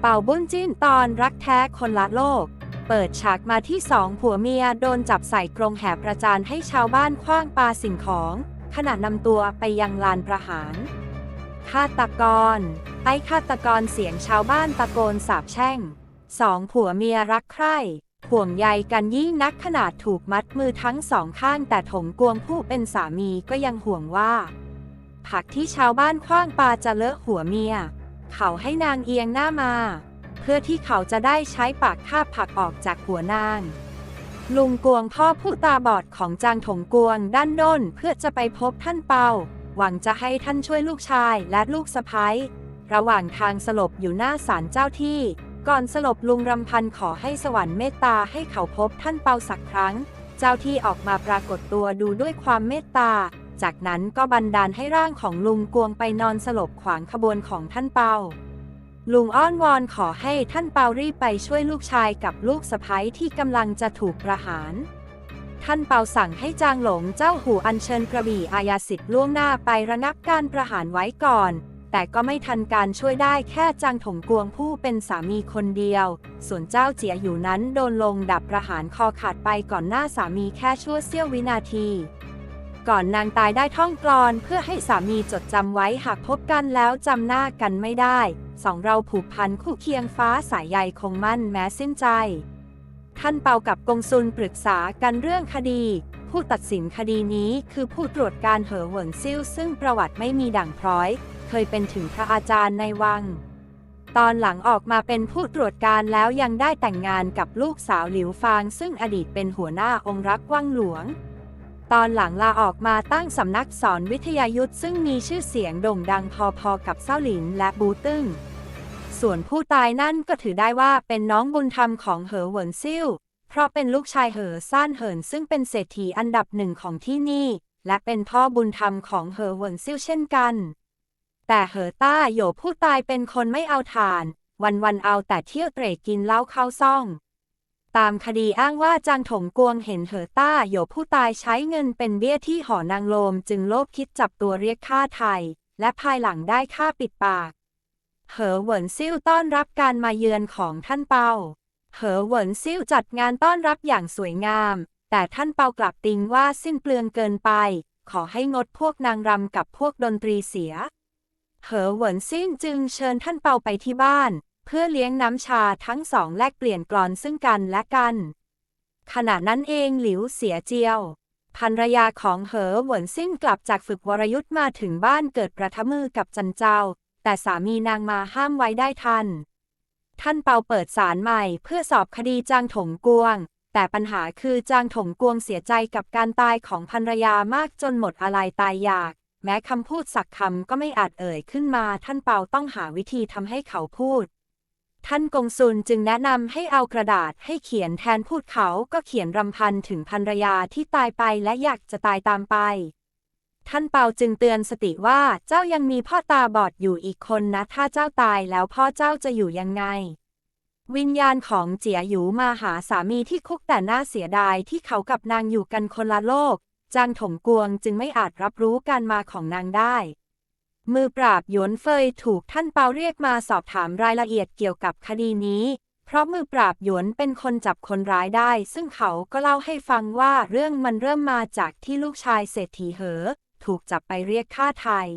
เป่าบุญจิ้นตอนรักแท้คนละโลก เปิดฉากมาที่สองผัวเมียโดนจับใส่กรงแห่ประจานให้ชาวบ้านคว้างปาสิ่งของ ขณะนำตัวไปยังลานประหารฆาตกรไอ้ฆาตกรเสียงชาวบ้านตะโกนสาบแช่งสองผัวเมียรักใคร่ห่วงใยกันยิ่งนักขนาดถูกมัดมือทั้งสองข้างแต่ถงกวงผู้เป็นสามีก็ยังห่วงว่า ผักที่ชาวบ้านคว้างปาจะเลอะหัวเมีย เขาให้นางเอียงหน้ามา เพื่อที่เขาจะได้ใช้ปากคาบผักออกจากหัวนาง ลุงกวงพ่อผู้ตาบอดของจางถงกวงด้านโน้นเพื่อจะไปพบท่านเปา หวังจะให้ท่านช่วยลูกชายและลูกสะพ้ยระหว่างทางสลบอยู่หน้าศาลเจ้าที่ ก่อนสลบลุงรำพันขอให้สวรรค์เมตตาให้เขาพบท่านเปาสักครั้ง เจ้าที่ออกมาปรากฏตัวดูด้วยความเมตตา จากนั้นก็บันดาลให้ร่างของลุงกวงไปนอนสลบขวางขบวนของท่านเปา ลุงอ้อนวอนขอให้ท่านเปารีบไปช่วยลูกชายกับลูกสะพ้ยที่กำลังจะถูกประหาร ท่านเปาสั่งให้จางหลงเจ้าหูอัญเชิญกระบี่อาญาสิทธิ์ล่วงหน้าไประงับการประหารไว้ก่อน แต่ก็ไม่ทันการช่วยได้แค่จางถงกวงผู้เป็นสามีคนเดียว ส่วนเจ้าเจียอยู่นั้นโดนลงดับประหารคอขาดไปก่อนหน้าสามีแค่ชั่วเสี้ยววินาที ก่อนนางตายได้ท่องกลอนเพื่อให้สามีจดจำไว้หากพบกันแล้วจำหน้ากันไม่ได้สองเราผูกพันคู่เคียงฟ้าสายใยคงมั่นแม้สิ้นใจ ท่านเปากับกงซุนปรึกษากันเรื่องคดี ผู้ตัดสินคดีนี้คือผู้ตรวจการเหอเหวินซิ่วซึ่งประวัติไม่มีด่างพร้อย เคยเป็นถึงพระอาจารย์ในวัง ตอนหลังออกมาเป็นผู้ตรวจการแล้วยังได้แต่งงานกับลูกสาวหลิวฟาง ซึ่งอดีตเป็นหัวหน้าองค์รักวังหลวง ตอนหลังลาออกมาตั้งสำนักสอนวิทยายุทธซึ่งมีชื่อเสียงโด่งดังพอๆกับเซาหลินและบูตึ้ง ส่วนผู้ตายนั่นก็ถือได้ว่าเป็นน้องบุญธรรมของเหอเหวินซิ่ว เพราะเป็นลูกชายเหอซ่านเหินซึ่งเป็นเศรษฐีอันดับหนึ่งของที่นี่ และเป็นพ่อบุญธรรมของเหอเหวินซิ่วเช่นกัน แต่เหอต้าโหยผู้ตายเป็นคนไม่เอาทาน วันๆเอาแต่เที่ยวเตร่กินเหล้าเข้าซ่อง ตามคดีอ้างว่าจางถงกวงเห็นเหอต้าโหยผู้ตายใช้เงินเป็นเบี้ยที่หอนางโลม จึงโลภคิดจับตัวเรียกค่าไทย และภายหลังได้ค่าปิดปาก เหอเหวินซิ่วต้อนรับการมาเยือนของท่านเปาเหอเหวินซิ่วจัดงานต้อนรับอย่างสวยงาม แต่ท่านเปากลับติงว่าสิ้นเปลืองเกินไป ขอให้งดพวกนางรำกับพวกดนตรีเสีย เหอเหวินซิ่นจึงเชิญท่านเปาไปที่บ้าน เพื่อเลี้ยงน้ำชาทั้งสองแลกเปลี่ยนกลอนซึ่งกันและกัน ขณะนั้นเองหลิวเสียเจียวภรรยาของเหอหวนซิ่นกลับจากฝึกวรยุทธ์มาถึงบ้านเกิดประทะมือกับจันเจ้า แต่สามีนางมาห้ามไว้ได้ทัน ท่านเปาเปิดศาลใหม่เพื่อสอบคดีจางถงกวง แต่ปัญหาคือจางถงกวงเสียใจกับการตายของภรรยามากจนหมดอะไรตายอยาก แม้คำพูดสักคำก็ไม่อาจเอ่ยขึ้นมาท่านเปาต้องหาวิธีทำให้เขาพูด ท่านกงซุนจึงแนะนำให้เอากระดาษให้เขียนแทนพูดเขาก็เขียนรำพันถึงภรรยาที่ตายไปและอยากจะตายตามไป ท่านเปาจึงเตือนสติว่าเจ้ายังมีพ่อตาบอดอยู่อีกคนนะ ถ้าเจ้าตายแล้วพ่อเจ้าจะอยู่ยังไง วิญญาณของเจียหยูมาหาสามีที่คุกแต่น่าเสียดายที่เขากับนางอยู่กันคนละโลก จางถงกวงจึงไม่อาจรับรู้การมาของนางได้ มือปราบหยวนเฟยถูกท่านเปาเรียกมาสอบถามรายละเอียดเกี่ยวกับคดีนี้ เพราะมือปราบหยวนเป็นคนจับคนร้ายได้ ซึ่งเขาก็เล่าให้ฟังว่าเรื่องมันเริ่มมาจากที่ลูกชายเศรษฐีเหอ ถูกจับไปเรียกค่าไทย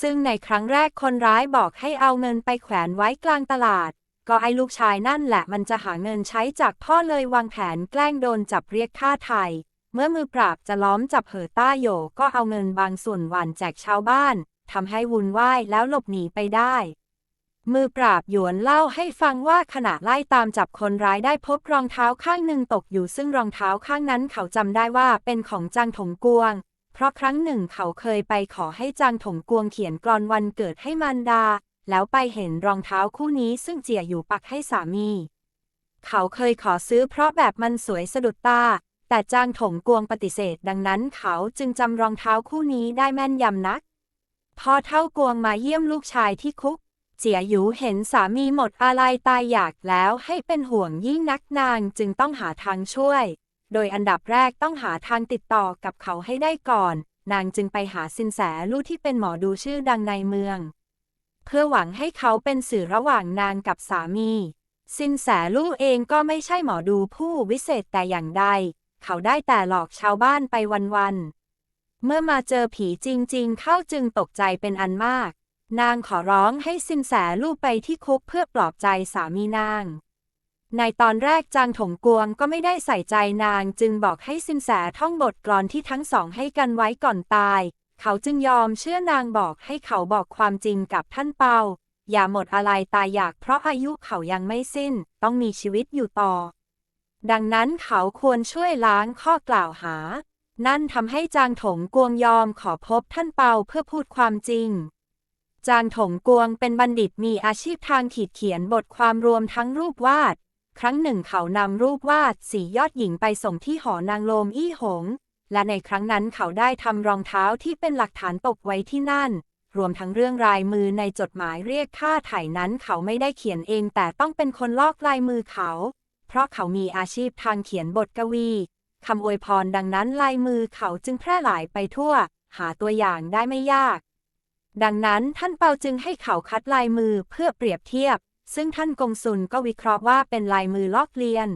ซึ่งในครั้งแรกคนร้ายบอกให้เอาเงินไปแขวนไว้กลางตลาด ก็ไอ้ลูกชายนั่นแหละมันจะหาเงินใช้จากพ่อเลยวางแผนแกล้งโดนจับเรียกค่าไทย เมื่อมือปราบจะล้อมจับเหอต้าโยก็เอาเงินบางส่วนหวานแจกชาวบ้าน ทำให้วุ่นวายแล้วหลบหนีไปได้ มือปราบหยวนเล่าให้ฟังว่าขณะไล่ตามจับคนร้ายได้พบรองเท้าข้างหนึ่งตกอยู่ซึ่งรองเท้าข้างนั้นเขาจำได้ว่าเป็นของจางถงกวง เพราะครั้งหนึ่งเขาเคยไปขอให้จางถงกวงเขียนกรอนวันเกิดให้มันดา แล้วไปเห็นรองเท้าคู่นี้ซึ่งเจียอยู่ปักให้สามี เขาเคยขอซื้อเพราะแบบมันสวยสะดุดตาแต่จางถงกวงปฏิเสธดังนั้นเขาจึงจำรองเท้าคู่นี้ได้แม่นยำนัก พอเท่ากวงมาเยี่ยมลูกชายที่คุก เจียหยูเห็นสามีหมดอะไรตายอยากแล้วให้เป็นห่วงยิ่งนักนางจึงต้องหาทางช่วย โดยอันดับแรกต้องหาทางติดต่อกับเขาให้ได้ก่อน นางจึงไปหาสินแสลู่ที่เป็นหมอดูชื่อดังในเมือง เพื่อหวังให้เขาเป็นสื่อระหว่างนางกับสามี สินแสลู่เองก็ไม่ใช่หมอดูผู้วิเศษแต่อย่างใด เขาได้แต่หลอกชาวบ้านไปวันๆ เมื่อมาเจอผีจริง ๆ เข้าจึงตกใจเป็นอันมาก นางขอร้องให้สินแสลู่ไปที่คุกเพื่อปลอบใจสามีนาง ในตอนแรกจางถงกวงก็ไม่ได้ใส่ใจนางจึงบอกให้สินแสท่องบทกลอนที่ทั้งสองให้กันไว้ก่อนตาย เขาจึงยอมเชื่อนางบอกให้เขาบอกความจริงกับท่านเปา อย่าหมดอะไรตายอยากเพราะอายุเขายังไม่สิ้น ต้องมีชีวิตอยู่ต่อ ดังนั้นเขาควรช่วยล้างข้อกล่าวหา นั่นทำให้จางถงกวงยอมขอพบท่านเปาเพื่อพูดความจริง จางถงกวงเป็นบัณฑิตมีอาชีพทางขีดเขียนบทความรวมทั้งรูปวาด ครั้งหนึ่งเขานำรูปวาดสียอดหญิงไปส่งที่หอนางโลมอี้หง และในครั้งนั้นเขาได้ทำรองเท้าที่เป็นหลักฐานตกไว้ที่นั่น รวมทั้งเรื่องลายมือในจดหมายเรียกค่าไถ่นั้นเขาไม่ได้เขียนเองแต่ต้องเป็นคนลอกลายมือเขา เพราะเขามีอาชีพทางเขียนบทกวี คำอวยพรดังนั้นลายมือเขาจึงแพร่หลายไปทั่ว หาตัวอย่างได้ไม่ยาก ดังนั้นท่านเปาจึงให้เขาคัดลายมือเพื่อเปรียบเทียบ ซึ่งท่านกงสุลก็วิเคราะห์ว่าเป็นลายมือลอกเลียน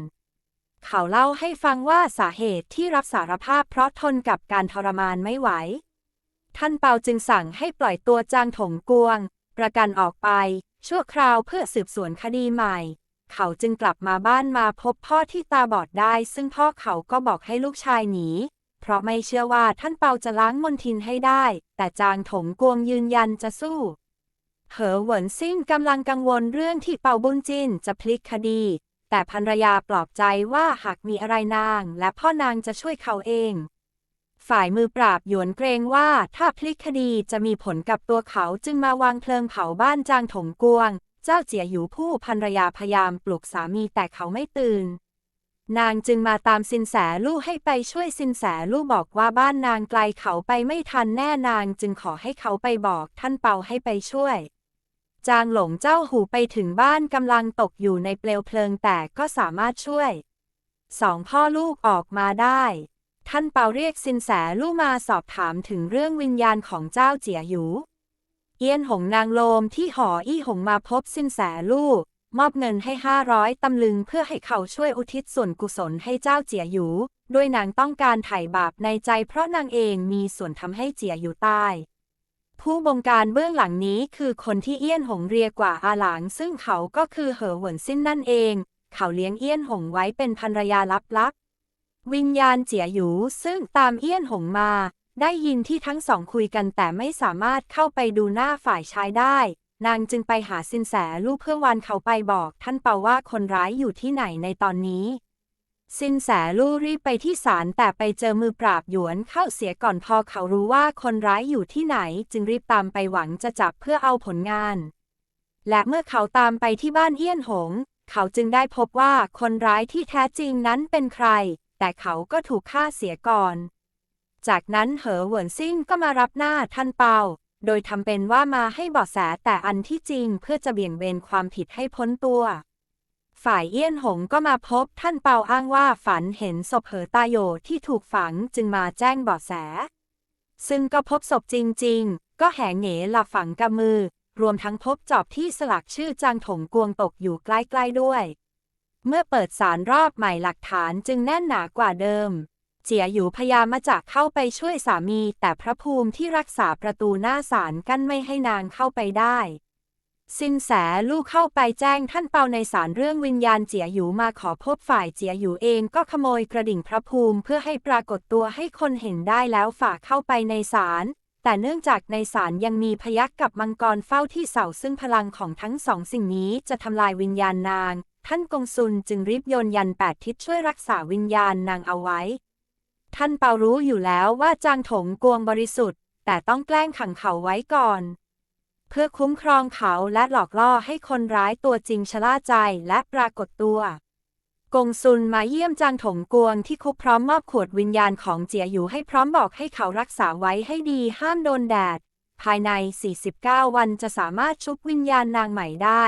เขาเล่าให้ฟังว่าสาเหตุที่รับสารภาพเพราะทนกับการทรมานไม่ไหว ท่านเปาจึงสั่งให้ปล่อยตัวจางถงกวง ประกันออกไป ชั่วคราวเพื่อสืบสวนคดีใหม่ เขาจึงกลับมาบ้านมาพบพ่อที่ตาบอดได้ ซึ่งพ่อเขาก็บอกให้ลูกชายหนี เพราะไม่เชื่อว่าท่านเปาจะล้างมนทินให้ได้ แต่จางถงกวงยืนยันจะสู้ เหอเหวินซิ่งกำลังกังวลเรื่องที่เปาบุญจินจะพลิกคดี แต่ภรรยาปลอบใจว่าหากมีอะไรนาง และพ่อนางจะช่วยเขาเอง ฝ่ายมือปราบหยวนเกรงว่าถ้าพลิกคดีจะมีผลกับตัวเขาจึงมาวางเพลิงเผาบ้านจางถงกวง เจ้าเจียหยูผู้ภรรยาพยายามปลุกสามีแต่เขาไม่ตื่น นางจึงมาตามสินแสลู่ให้ไปช่วยสินแสลู่บอกว่าบ้านนางไกลเขาไปไม่ทันแน่นางจึงขอให้เขาไปบอกท่านเปาให้ไปช่วย จางหลงเจ้าหูไปถึงบ้านกำลังตกอยู่ในเปลวเพลิงแต่ก็สามารถช่วย สองพ่อลูกออกมาได้ ท่านเปาเรียกสินแสลู่มาสอบถามถึงเรื่องวิญญาณของเจ้าเจียหยู เอี้ยนหงนางโลมที่หออี้หงมาพบสินแสลู่มอบเงินให้ห้าร้อยตำลึงเพื่อให้เขาช่วยอุทิศส่วนกุศลให้เจ้าเจียหยูด้วยนางต้องการไถ่บาปในใจเพราะนางเองมีส่วนทำให้เจียหยูตาย ผู้บงการเบื้องหลังนี้คือคนที่เอี้ยนหงเรียกว่าอาหลาง ซึ่งเขาก็คือเหอเหวินสิ้นนั่นเอง เขาเลี้ยงเอี้ยนหงไว้เป็นภรรยาลับๆวิญญาณเจียหยูซึ่งตามเอี้ยนหงมา ได้ยินที่ทั้งสองคุยกันแต่ไม่สามารถเข้าไปดูหน้าฝ่ายชายได้ นางจึงไปหาสินแสลู่เพื่อวันเขาไปบอกท่านเปาว่าคนร้ายอยู่ที่ไหนในตอนนี้ สินแสลู่รีบไปที่ศาลแต่ไปเจอมือปราบหยวนเข้าเสียก่อนพอเขารู้ว่าคนร้ายอยู่ที่ไหน จึงรีบตามไปหวังจะจับเพื่อเอาผลงาน และเมื่อเขาตามไปที่บ้านเอี้ยนหง เขาจึงได้พบว่าคนร้ายที่แท้จริงนั้นเป็นใคร แต่เขาก็ถูกฆ่าเสียก่อน จากนั้นเหอเหวินซิ่งก็มารับหน้าท่านเปา โดยทำเป็นว่ามาให้เบาะแสแต่อันที่จริงเพื่อจะเบี่ยงเบนความผิดให้พ้นตัว ฝ่ายเอี้ยนหงก็มาพบท่านเปาอ้างว่าฝันเห็นศพเหอตาโยที่ถูกฝังจึงมาแจ้งเบาะแส ซึ่งก็พบศพจริง ๆ ก็แหงเหงหลับฝังกับมือ รวมทั้งพบจอบที่สลักชื่อจางถงกวงตกอยู่ใกล้ๆด้วย เมื่อเปิดสารรอบใหม่หลักฐานจึงแน่นหนากว่าเดิม เจียหยูพยายามาจากเข้าไปช่วยสามี แต่พระภูมิที่รักษาประตูหน้าศาลกั้นไม่ให้นางเข้าไปได้ สินแสลู่เข้าไปแจ้งท่านเปาในศาลเรื่องวิญญาณเจียหยูมาขอพบฝ่ายเจียหยูเองก็ขโมยกระดิ่งพระภูมิเพื่อให้ปรากฏตัวให้คนเห็นได้แล้วฝากเข้าไปในศาลแต่เนื่องจากในศาลยังมีพยักกับมังกรเฝ้าที่เสาซึ่งพลังของทั้งสองสิ่งนี้จะทำลายวิญญาณนาง ท่านกงซุนจึงรีบโยนยันแปดทิศช่วยรักษาวิญญาณนางเอาไว้ ท่านเปารู้อยู่แล้วว่าจางถงกวงบริสุทธิ์ แต่ต้องแกล้งขังเขาไว้ก่อน เพื่อคุ้มครองเขาและหลอกล่อให้คนร้ายตัวจริงชะล่าใจและปรากฏตัว กงซุนมาเยี่ยมจางถงกวงที่คุกพร้อมมอบขวดวิญญาณของเจียอยู่ให้พร้อมบอกให้เขารักษาไว้ให้ดีห้ามโดนแดด ภายใน 49 วันจะสามารถชุบวิญญาณนางใหม่ได้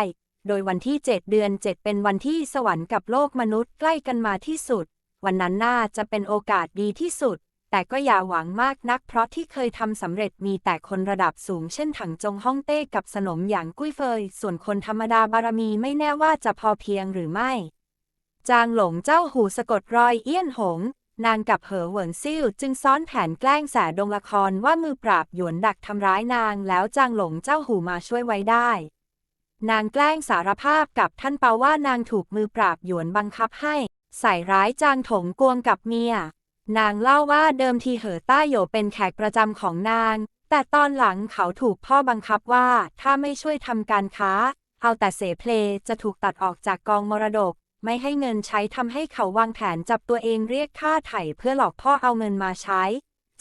โดยวันที่ 7 เดือน 7 เป็นวันที่สวรรค์กับโลกมนุษย์ใกล้กันมาที่สุด วันนั้นน่าจะเป็นโอกาสดีที่สุด แต่ก็อย่าหวังมากนัก เพราะที่เคยทำสำเร็จมีแต่คนระดับสูงเช่นถังจงฮ่องเต้กับสนมอย่างกุ้ยเฟย ส่วนคนธรรมดาบารมีไม่แน่ว่าจะพอเพียงหรือไม่ จางหลงเจ้าหูสะกดรอยเอี้ยนหงนางกับเหอเหวินซิ่วจึงซ้อนแผนแกล้งแสดงละครว่ามือปราบหยวนดักทำร้ายนางแล้วจางหลงเจ้าหูมาช่วยไว้ได้ นางแกล้งสารภาพกับท่านเปาว่านางถูกมือปราบหยวนบังคับให้ ใส่ร้ายจางถงกวงกับเมีย นางเล่าว่าเดิมทีเหอต้าโยเป็นแขกประจำของนาง แต่ตอนหลังเขาถูกพ่อบังคับว่าถ้าไม่ช่วยทำการค้า เอาแต่เสเพลจะถูกตัดออกจากกองมรดก ไม่ให้เงินใช้ทำให้เขาวางแผนจับตัวเองเรียกค่าไถ่เพื่อหลอกพ่อเอาเงินมาใช้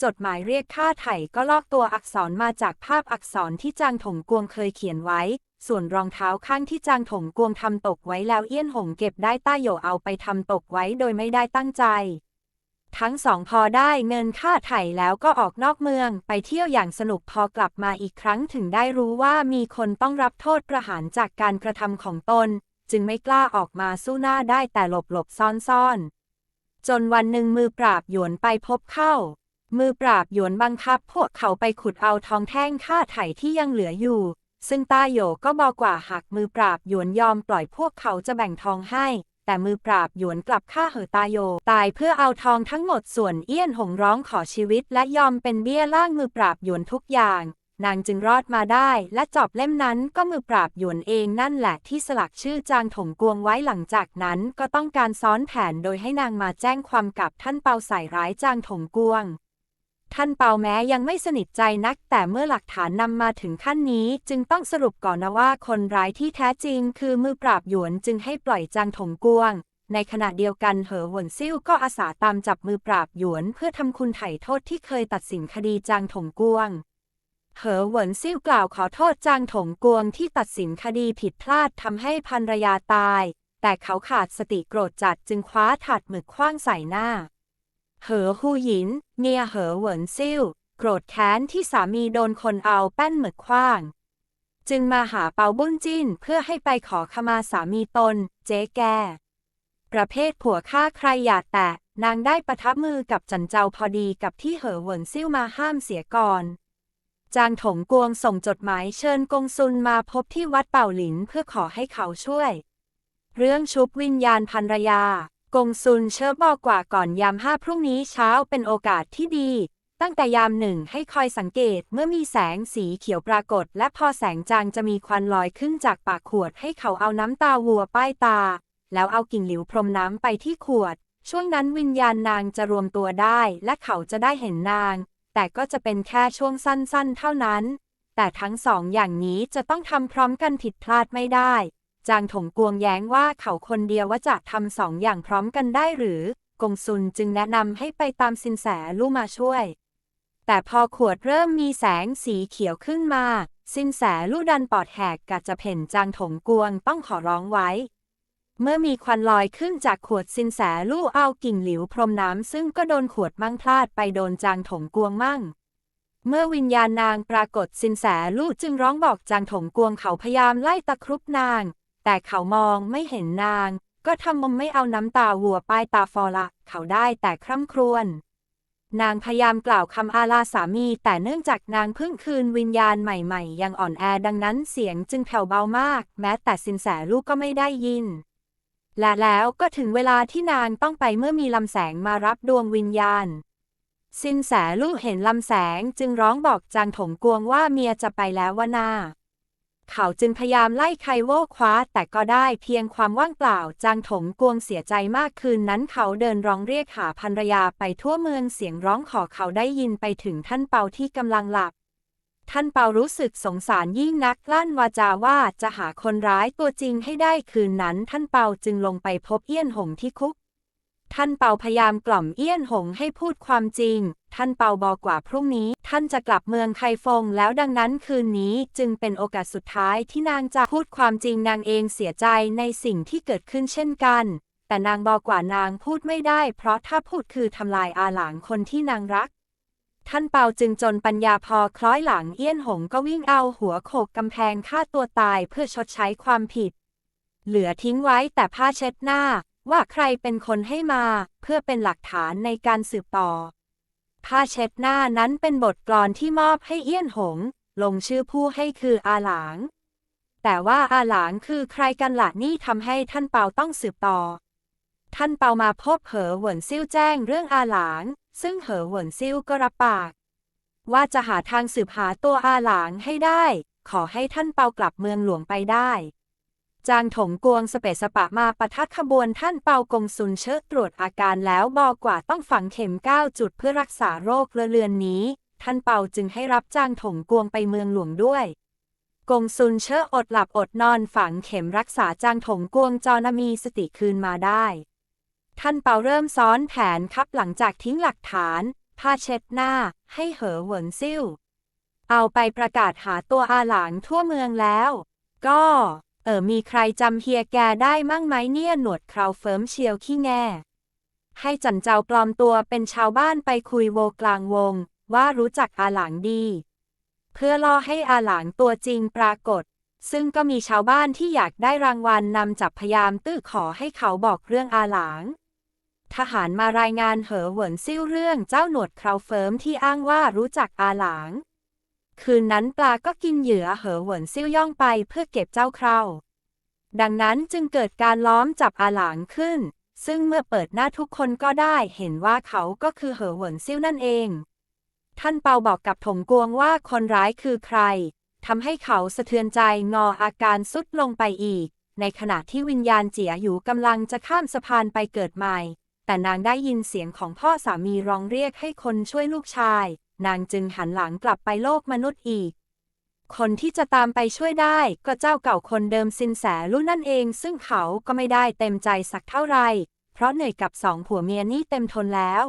จดหมายเรียกค่าไถ่ก็ลอกตัวอักษรมาจากภาพอักษรที่จางถงกวงเคยเขียนไว้ ส่วนรองเท้าข้างที่จางถงกวงทำตกไว้แล้วเอี้ยนหงเก็บได้ต้าโยเอาไปทำตกไว้โดยไม่ได้ตั้งใจ ทั้งสองพอได้เงินค่าไถ่แล้วก็ออกนอกเมืองไปเที่ยวอย่างสนุกพอกลับมาอีกครั้งถึงได้รู้ว่ามีคนต้องรับโทษประหารจากการกระทำของตน จึงไม่กล้าออกมาสู้หน้าได้แต่หลบหลบซ่อนซ่อนๆจนวันหนึ่งมือปราบหยวนไปพบเข้า มือปราบหยวนบังคับพวกเขาไปขุดเอาทองแท่งค่าไถ่ที่ยังเหลืออยู่ ซึ่งต้าโยก็บอกว่าหากมือปราบหยวนยอมปล่อยพวกเขาจะแบ่งทองให้ แต่มือปราบหยวนกลับฆ่าเหอตาโย ตายเพื่อเอาทองทั้งหมดส่วนเอี้ยนหงร้องขอชีวิต และยอมเป็นเบี้ยล่างมือปราบหยวนทุกอย่าง นางจึงรอดมาได้ และจอบเล่มนั้นก็มือปราบหยวนเองนั่นแหละที่สลักชื่อจางถงกวงไว้หลังจากนั้นก็ต้องการซ้อนแผนโดยให้นางมาแจ้งความกับท่านเปาใส่ร้ายจางถงกวง ท่านเปาแม้ยังไม่สนิทใจนัก แต่เมื่อหลักฐานนำมาถึงขั้นนี้ จึงต้องสรุปก่อนนะว่าคนร้ายที่แท้จริง คือมือปราบหยวนจึงให้ปล่อยจางถงกวง ในขณะเดียวกันเหอหวนซิ่วก็อาสาตามจับมือปราบหยวน เพื่อทำคุณไถ่โทษที่เคยตัดสินคดีจางถงกวงเหอหวนซิ่วกล่าวขอโทษจางถงกวงที่ตัดสินคดีผิดพลาดทำให้ภรรยาตาย แต่เขาขาดสติโกรธจัดจึงคว้าถาดหมึกคว้างใส่หน้า เหอฮูหยิน เมียเหอเหวินซิ่วโกรธแค้นที่สามีโดนคนเอาแป้นหมึกคว้าง จึงมาหาเปาบุ้นจิ้นเพื่อให้ไปขอขมาสามีตน เจ๊แก ประเภทผัวฆ่าใครอย่าแตะ นางได้ประทับมือกับจันเจ้าพอดีกับที่เหอเหวินซิ่วมาห้ามเสียก่อน จางถงกวงส่งจดหมายเชิญกงซุนมาพบที่วัดเป่าหลินเพื่อขอให้เขาช่วย เรื่องชุบวิญญาณภรรยา กงซุนเชิญบอกกว่าก่อนยามห้าพรุ่งนี้เช้าเป็นโอกาสที่ดี ตั้งแต่ยามหนึ่งให้คอยสังเกตเมื่อมีแสงสีเขียวปรากฏ และพอแสงจางจะมีควันลอยขึ้นจากปากขวดให้เขาเอาน้ำตาวัวป้ายตา แล้วเอากิ่งหลิวพรมน้ำไปที่ขวด ช่วงนั้นวิญญาณนางจะรวมตัวได้ และเขาจะได้เห็นนาง แต่ก็จะเป็นแค่ช่วงสั้นๆ เท่านั้น แต่ทั้งสองอย่างนี้จะต้องทำพร้อมกันผิดพลาดไม่ได้ จางถงกวงแย้งว่าเขาคนเดียวว่าจะทำสองอย่างพร้อมกันได้หรือ กงซุนจึงแนะนำให้ไปตามสินแสลู่มาช่วย แต่พอขวดเริ่มมีแสงสีเขียวขึ้นมา สินแสลู่ดันปอดแหกกะจะเพ่นจางถงกวงต้องขอร้องไว้ เมื่อมีควันลอยขึ้นจากขวดสินแสลู่เอากิ่งหลิวพรมน้ำซึ่งก็โดนขวดมั่งพลาดไปโดนจางถงกวงมั่งเมื่อวิญญาณนางปรากฏสินแสลู่จึงร้องบอกจางถงกวงเขาพยายามไล่ตะครุบนาง แต่เขามองไม่เห็นนาง ก็ทำมมไม่เอาน้ำตาวัวป้ายตาฟอละ เขาได้แต่คร่ำครวญนางพยายามกล่าวคำอาลาสามี แต่เนื่องจากนางเพิ่งคืนวิญญาณใหม่ๆ ยังอ่อนแอดังนั้นเสียงจึงแผ่วเบามาก แม้แต่สินแสลูกก็ไม่ได้ยิน และแล้วก็ถึงเวลาที่นางต้องไปเมื่อมีลำแสงมารับดวงวิญญาณ สินแสลูกเห็นลำแสงจึงร้องบอกจางถงกวงว่าเมียจะไปแล้วว่านา เขาจึงพยายามไล่ไคโวคว้า แต่ก็ได้เพียงความว่างเปล่า จางถงกวงเสียใจมากคืนนั้นเขาเดินร้องเรียกหาภรรยาไปทั่วเมืองเสียงร้องขอเขาได้ยินไปถึงท่านเปาที่กำลังหลับ ท่านเปารู้สึกสงสารยิ่งนักลั่นวาจาว่าจะหาคนร้ายตัวจริงให้ได้คืนนั้นท่านเปาจึงลงไปพบเอี้ยนหงที่คุก ท่านเปาพยายามกล่อมเอี้ยนหงให้พูดความจริง ท่านเปาบอกว่าพรุ่งนี้ ท่านจะกลับเมืองไคฟงแล้วดังนั้นคืนนี้จึงเป็นโอกาสสุดท้ายที่นางจะพูดความจริงนางเองเสียใจในสิ่งที่เกิดขึ้นเช่นกัน แต่นางบอกว่านางพูดไม่ได้ เพราะถ้าพูดคือทำลายอาหลางคนที่นางรัก ท่านเปาจึงจนปัญญาพอคล้อยหลังเอี้ยนหงก็วิ่งเอาหัวโขกกำแพงฆ่าตัวตายเพื่อชดใช้ความผิด เหลือทิ้งไว้แต่ผ้าเช็ดหน้า ว่าใครเป็นคนให้มาเพื่อเป็นหลักฐานในการสืบต่อ ผ้าเช็ดหน้านั้นเป็นบทกลอนที่มอบให้เอี้ยนหง ลงชื่อผู้ให้คืออาหลาง แต่ว่าอาหลางคือใครกันล่ะนี่ทำให้ท่านเปาต้องสืบต่อ ท่านเปามาพบเหอเหวินซิ่วแจ้งเรื่องอาหลาง ซึ่งเหอเหวินซิ่วก็รับปาก ว่าจะหาทางสืบหาตัวอาหลางให้ได้ ขอให้ท่านเปากลับเมืองหลวงไปได้ จางถงกวงสเปสปะมาประทัดขบวนท่านเปากงซุนเชิดตรวจอาการแล้วบอกว่าต้องฝังเข็มก้าจุดเพื่อรักษาโรคเรือนนี้ ท่านเปาจึงให้รับจางถงกวงไปเมืองหลวงด้วย กงซุนเชออดหลับอดนอนฝังเข็มรักษาจางถงกวงจอนมีสติคืนมาได้ ท่านเปาเริ่มซ้อนแผนครับหลังจากทิ้งหลักฐานผ้าเช็ดหน้า ให้เหอเหวินซิ่วเอาไปประกาศหาตัวอาหลางทั่วเมืองแล้ว ก็ เออมีใครจำเฮียแกได้มั่งไหมเนี่ยหนวดเคราเฟิร์มเชียวขี้แง่ให้จันเจ้าปลอมตัวเป็นชาวบ้านไปคุยโวกลางวง ว่ารู้จักอาหลางดี เพื่อล่อให้อาหลางตัวจริงปรากฏ ซึ่งก็มีชาวบ้านที่อยากได้รางวัลนำจับพยามตื้อขอให้เขาบอกเรื่องอาหลาง ทหารมารายงานเหอเหวินซิ่วเรื่องเจ้าหนวดเคราเฟิร์มที่อ้างว่ารู้จักอาหลาง คืนนั้นปลาก็กินเหยื่อเหอหวนซิ่วย่องไปเพื่อเก็บเจ้าเคราดังนั้นจึงเกิดการล้อมจับอาหลางขึ้น ซึ่งเมื่อเปิดหน้าทุกคนก็ได้เห็นว่าเขาก็คือเหอหวนซิ่วนั่นเอง ท่านเปาบอกกับถงกวงว่าคนร้ายคือใครทำให้เขาสะเทือนใจงออาการสุดลงไปอีก ในขณะที่วิญญาณเจียอยู่กำลังจะข้ามสะพานไปเกิดใหม่ แต่นางได้ยินเสียงของพ่อสามีร้องเรียกให้คนช่วยลูกชาย นางจึงหันหลังกลับไปโลกมนุษย์อีก คนที่จะตามไปช่วยได้ก็เจ้าเก่าคนเดิมสินแสลู่นั่นเอง ซึ่งเขาก็ไม่ได้เต็มใจสักเท่าไหร่เพราะเหนื่อยกับสองผัวเมียนี่เต็มทนแล้ว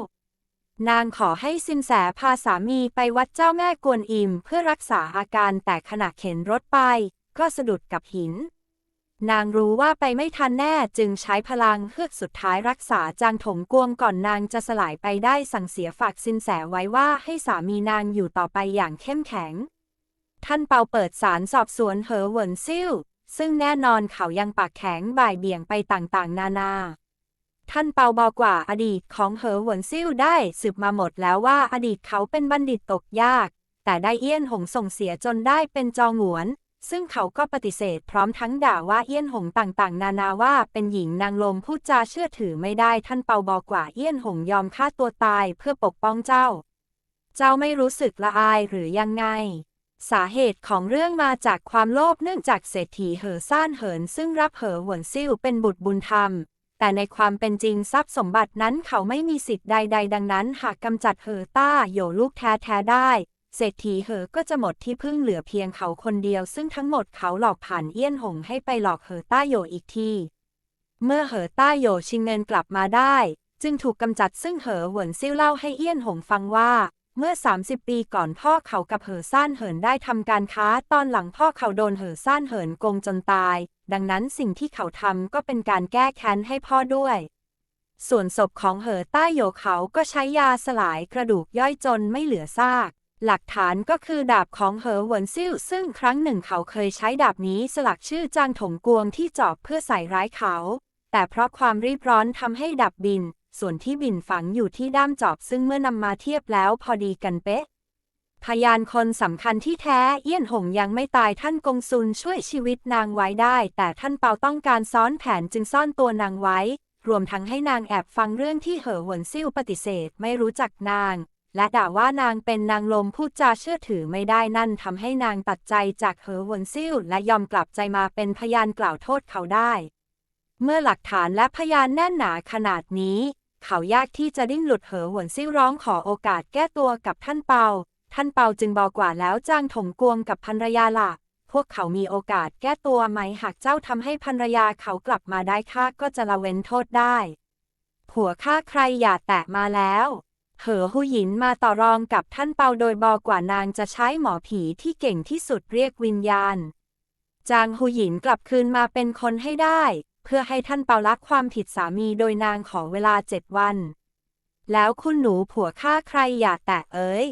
นางขอให้สินแสพาสามีไปวัดเจ้าแม่กวนอิมเพื่อรักษาอาการแต่ขณะเข็นรถไป ก็สะดุดกับหิน นางรู้ว่าไปไม่ทันแน่จึงใช้พลังเฮือกสุดท้ายรักษาจางถงกวงก่อนนางจะสลายไปได้สั่งเสียฝากสินแสไว้ว่าให้สามีนางอยู่ต่อไปอย่างเข้มแข็ง ท่านเปาเปิดสารสอบสวนเหอเหวินซิ่วซึ่งแน่นอนเขายังปากแข็งบ่ายเบี่ยงไปต่างๆ นานา ท่านเปาบอกว่าอดีตของเหอเหวินซิ่วได้สืบมาหมดแล้วว่าอดีตเขาเป็นบัณฑิตตกยาก แต่ได้เอี้ยนหงส่งเสียจนได้เป็นจองหวน ซึ่งเขาก็ปฏิเสธพร้อมทั้งด่าว่าเอี้ยนหงต่างๆ นานาว่าเป็นหญิงนางลมพูดจาเชื่อถือไม่ได้ท่านเปาบอกว่าเอี้ยนหงยอมฆ่าตัวตายเพื่อปกป้องเจ้า เจ้าไม่รู้สึกละอายหรือยังไง สาเหตุของเรื่องมาจากความโลภเนื่องจากเศรษฐีเหอซ่านเหิน ซึ่งรับเหอหวนซิ่วเป็นบุตรบุญธรรม แต่ในความเป็นจริงทรัพย์สมบัตินั้นเขาไม่มีสิทธิ์ใด ๆ ดังนั้น หากกำจัดเหอต้าโยลูกแท้ๆได้ เศรษฐีเหอก็จะหมดที่พึ่งเหลือเพียงเขาคนเดียว ซึ่งทั้งหมดเขาหลอกผ่านเอี้ยนหงให้ไปหลอกเหอต้าโยอีกที เมื่อเหอต้าโยชิงเงินกลับมาได้ จึงถูกกำจัดซึ่งเหอหวนซิ่วเล่าให้เอี้ยนหงฟังว่า เมื่อ 30 ปีก่อนพ่อเขากับเหอซ่านเหินได้ทำการค้า ตอนหลังพ่อเขาโดนเหอซ่านเหินโกงจนตาย ดังนั้นสิ่งที่เขาทำก็เป็นการแก้แค้นให้พ่อด้วยส่วนศพของเหอใต้โยเขาก็ใช้ยาสลายกระดูกย่อยจนไม่เหลือซาก หลักฐานก็คือดาบของเหอหวนซิ่วซึ่งครั้งหนึ่งเขาเคยใช้ดาบนี้สลักชื่อจางถงกวงที่จอบเพื่อใส่ร้ายเขา แต่เพราะความรีบร้อนทำให้ดับบิน ส่วนที่บินฝังอยู่ที่ด้ามจอบซึ่งเมื่อนำมาเทียบแล้วพอดีกันเป๊ะ พยานคนสำคัญที่แท้เอี้ยนหงยังไม่ตายท่านกงซุนช่วยชีวิตนางไว้ได้ แต่ท่านเปาต้องการซ้อนแผนจึงซ่อนตัวนางไว้ รวมทั้งให้นางแอบฟังเรื่องที่เหอหวนซิ่วปฏิเสธไม่รู้จักนาง และด่าว่านางเป็นนางลมพูดจาเชื่อถือไม่ได้นั่นทำให้นางตัดใจจากเหอหวนซิ่วและยอมกลับใจมาเป็นพยานกล่าวโทษเขาได้ เมื่อหลักฐานและพยานแน่นหนาขนาดนี้ เขายากที่จะดิ้นหลุดเหอหวนซิ่วร้องขอโอกาสแก้ตัวกับท่านเปา ท่านเปาจึงบอกว่าแล้วจ้างถงกวงกับภรรยาล่ะพวกเขามีโอกาสแก้ตัวไหมหากเจ้าทำให้ภรรยาเขากลับมาได้ข้าก็จะละเว้นโทษได้ ผัวข้าใครอย่าแตะมาแล้ว เหอหูหยินมาต่อรองกับท่านเปาโดยบอกว่านางจะใช้หมอผีที่เก่งที่สุดเรียกวิญญาณ จางหูหยินกลับคืนมาเป็นคนให้ได้ เพื่อให้ท่านเปารับความผิดสามีโดยนางขอเวลาเจ็ดวัน แล้วคุณหนูผัวข้าใครอย่าแตะเอ้ย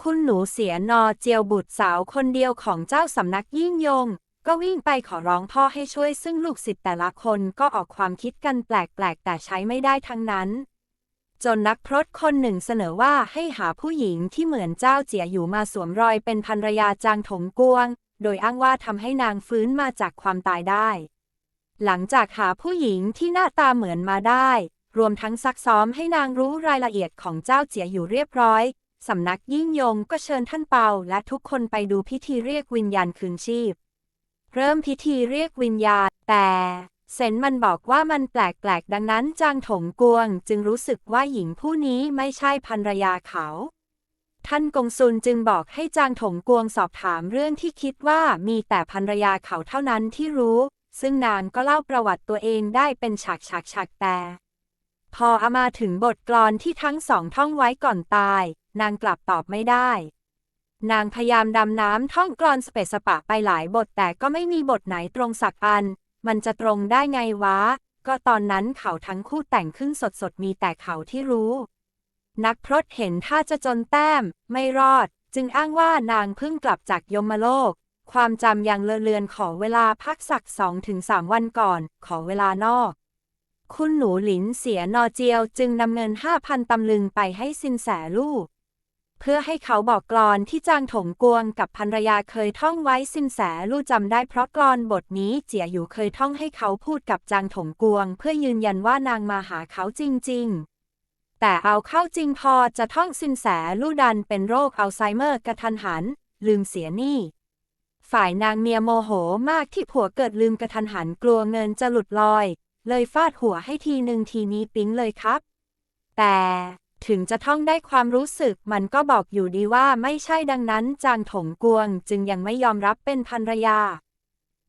คุณหนูเสียนอเจียวบุตรสาวคนเดียวของเจ้าสำนักยิ่งยง ก็วิ่งไปขอร้องพ่อให้ช่วยซึ่งลูกศิษย์แต่ละคนก็ออกความคิดกันแปลกๆ แต่ใช้ไม่ได้ทั้งนั้น จนนักพรตคนหนึ่งเสนอว่าให้หาผู้หญิงที่เหมือนเจ้าเจียอยู่มาสวมรอยเป็นภรรยาจางถงกวง โดยอ้างว่าทำให้นางฟื้นมาจากความตายได้ หลังจากหาผู้หญิงที่หน้าตาเหมือนมาได้ รวมทั้งซักซ้อมให้นางรู้รายละเอียดของเจ้าเจียอยู่เรียบร้อย สำนักยิ่งยงก็เชิญท่านเปาและทุกคนไปดูพิธีเรียกวิญญาณคืนชีพ เริ่มพิธีเรียกวิญญาณแต่ เซนมันบอกว่ามันแปลกๆ ดังนั้นจางถงกวง จึงรู้สึกว่าหญิงผู้นี้ไม่ใช่ภรรยาเขา ท่านกงซุนจึงบอกให้จางถงกวงสอบถามเรื่องที่คิดว่ามีแต่ภรรยาเขาเท่านั้นที่รู้ ซึ่งนางก็เล่าประวัติตัวเองได้เป็นฉากฉากฉากแต่ พอเอามาถึงบทกลอนที่ทั้งสองท่องไว้ก่อนตาย นางกลับตอบไม่ได้ นางพยายามดำน้ำท่องกลอนสเปสปะไปหลายบทแต่ก็ไม่มีบทไหนตรงสักอัน มันจะตรงได้ไงวะ ก็ตอนนั้นเขาทั้งคู่แต่งขึ้นสดๆ มีแต่เขาที่รู้ นักพรตเห็นท่าจะจนแต้ม ไม่รอด จึงอ้างว่านางเพิ่งกลับจากยมโลก ความจำยังเลอะเลือนขอเวลาพักสักสองถึงสามวันก่อน ขอเวลานอก คุณหนูหลินเสียนอเจียวจึงนำเงินห้าพันตำลึงไปให้สินแสลูก เพื่อให้เขาบอกกลอนที่จางถงกวงกับภรรยาเคยท่องไว้สินแสลู่จำได้เพราะกลอนบทนี้เจียอยู่เคยท่องให้เขาพูดกับจางถงกวง เพื่อยืนยันว่านางมาหาเขาจริง ๆแต่เอาเข้าจริงพอจะท่องสินแสลู่ดันเป็นโรคอัลไซเมอร์กระทันหัน ลืมเสียหนี้ ฝ่ายนางเมียโมโหมากที่ผัวเกิดลืมกระทันหันกลัวเงินจะหลุดลอย เลยฟาดหัวให้ทีหนึ่งทีนี้ปิ๊งเลยครับ แต่ ถึงจะท่องได้ความรู้สึกมันก็บอกอยู่ดีว่าไม่ใช่ดังนั้นจางถงกวงจึงยังไม่ยอมรับเป็นภรรยา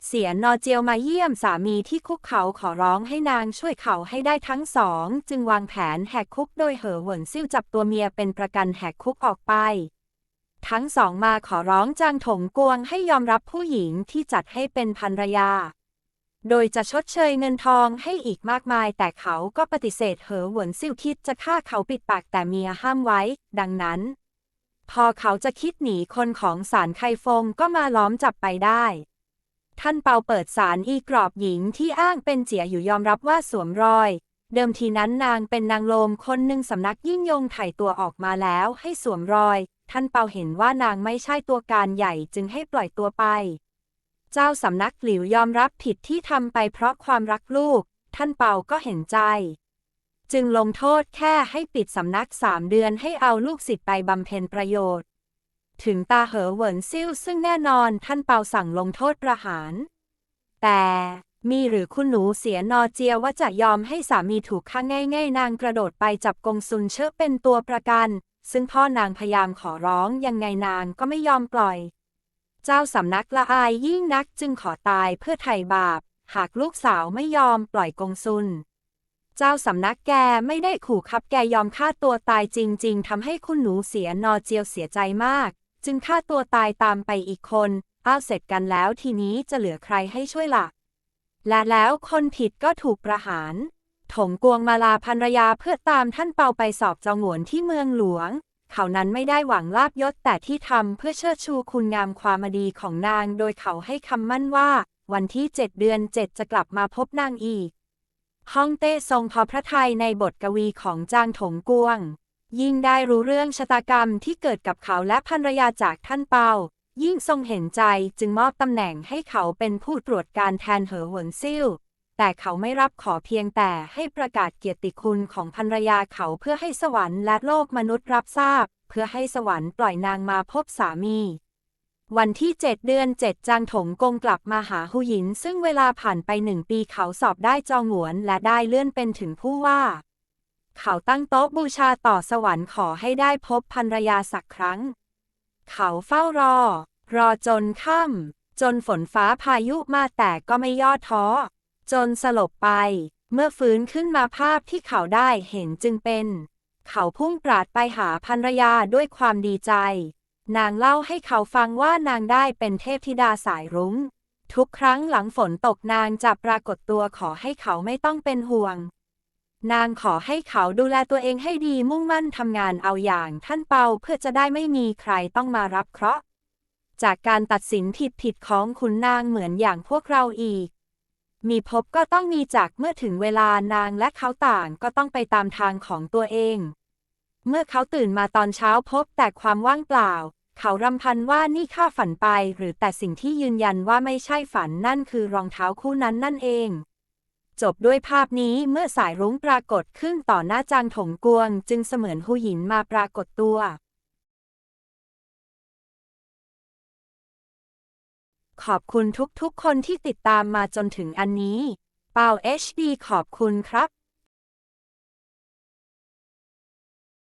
เสียนอเจียวมาเยี่ยมสามีที่คุกเขาขอร้องให้นางช่วยเขาให้ได้ทั้งสอง จึงวางแผนแหกคุกโดยเหอเหวินซิ่วจับตัวเมียเป็นประกันแหกคุกออกไป ทั้งสองมาขอร้องจางถงกวงให้ยอมรับผู้หญิงที่จัดให้เป็นภรรยา โดยจะชดเชยเงินทองให้อีกมากมาย แต่เขาก็ปฏิเสธเหอหวินซิ่วคิดจะฆ่าเขาปิดปากแต่เมียห้ามไว้ ดังนั้น พอเขาจะคิดหนีคนของสารไคฟงก็มาล้อมจับไปได้ ท่านเปาเปิดสารอีกรอบหญิงที่อ้างเป็นเจียอยู่ยอมรับว่าสวมรอย เดิมทีนั้นนางเป็นนางโลมคนหนึ่งสำนักยิ่งยงไถ่ตัวออกมาแล้วให้สวมรอย ท่านเปาเห็นว่านางไม่ใช่ตัวการใหญ่จึงให้ปล่อยตัวไป เจ้าสำนักหลิวยอมรับผิดที่ทำไปเพราะความรักลูก ท่านเปาก็เห็นใจ จึงลงโทษแค่ให้ปิดสำนักสามเดือนให้เอาลูกศิษย์ไปบำเพ็ญประโยชน์ ถึงตาเหอเหวินซิ่วซึ่งแน่นอนท่านเปาสั่งลงโทษประหาร แต่มีหรือคุณหนูเสียนอเจียว่าจะยอมให้สามีถูกฆ่าง่ายๆ นางกระโดดไปจับกงซุนเชอเป็นตัวประกัน ซึ่งพ่อนางพยายามขอร้องยังไงนางก็ไม่ยอมปล่อย เจ้าสำนักละอายยิ่งนักจึงขอตายเพื่อไถ่บาป หากลูกสาวไม่ยอมปล่อยกงซุนเจ้าสำนักแกไม่ได้ขู่คับแกยอมฆ่าตัวตายจริง ๆทำให้คุณหนูเสียนอเจียวเสียใจมาก จึงฆ่าตัวตายตามไปอีกคนอ้าวเสร็จกันแล้วทีนี้จะเหลือใครให้ช่วยละ่ะ และแล้วคนผิดก็ถูกประหาร ถงกวงมาลาภรรยาเพื่อตามท่านเปาไปสอบจองหวนที่เมืองหลวง เขานั้นไม่ได้หวังลาบยศแต่ที่ทำเพื่อเชิดชูคุณงามความดีของนาง โดยเขาให้คำมั่นว่า วันที่เจ็ดเดือนเจ็ดจะกลับมาพบนางอีกฮ่องเต้ทรงพอพระทัยในบทกวีของจางถงกวง ยิ่งได้รู้เรื่องชะตากรรมที่เกิดกับเขาและภรรยาจากท่านเปา ยิ่งทรงเห็นใจจึงมอบตำแหน่งให้เขาเป็นผู้ตรวจการแทนเหอหวนซิ่ว แต่เขาไม่รับขอเพียงแต่ให้ประกาศเกียรติคุณของภรรยาเขาเพื่อให้สวรรค์และโลกมนุษย์รับทราบ เพื่อให้สวรรค์ปล่อยนางมาพบสามี วันที่ 7 เดือน 7 จางถงกงกลับมาหาหูหยิน ซึ่งเวลาผ่านไปหนึ่งปีเขาสอบได้จองหวนและได้เลื่อนเป็นถึงผู้ว่า เขาตั้งโต๊ะบูชาต่อสวรรค์ขอให้ได้พบภรรยาสักครั้ง เขาเฝ้ารอ รอจนค่ำจนฝนฟ้าพายุมาแต่ก็ไม่ย่อท้อ จนสลบไป เมื่อฟื้นขึ้นมาภาพที่เขาได้เห็นจึงเป็น เขาพุ่งปราดไปหาภรรยาด้วยความดีใจ นางเล่าให้เขาฟังว่านางได้เป็นเทพธิดาสายรุง้ง ทุกครั้งหลังฝนตกนางจะปรากฏตัวขอให้เขาไม่ต้องเป็นห่วง นางขอให้เขาดูแลตัวเองให้ดีมุ่งมั่นทำงานเอาอย่างท่านเปาเพื่อจะได้ไม่มีใครต้องมารับเคราะห์จากการตัดสินผิดผิดๆของขุนนางเหมือนอย่างพวกเราอีก มีพบก็ต้องมีจากเมื่อถึงเวลานางและเขาต่างก็ต้องไปตามทางของตัวเอง เมื่อเขาตื่นมาตอนเช้าพบแต่ความว่างเปล่า เขารำพันว่านี่ข้าฝันไป หรือแต่สิ่งที่ยืนยันว่าไม่ใช่ฝันนั่นคือรองเท้าคู่นั้นนั่นเอง จบด้วยภาพนี้เมื่อสายรุ้งปรากฏขึ้นต่อหน้าจางถงกวง จึงเสมือนหูหยินมาปรากฏตัว ขอบคุณทุกๆคนที่ติดตามมาจนถึงอันนี้ เปา HD ขอบคุณครับ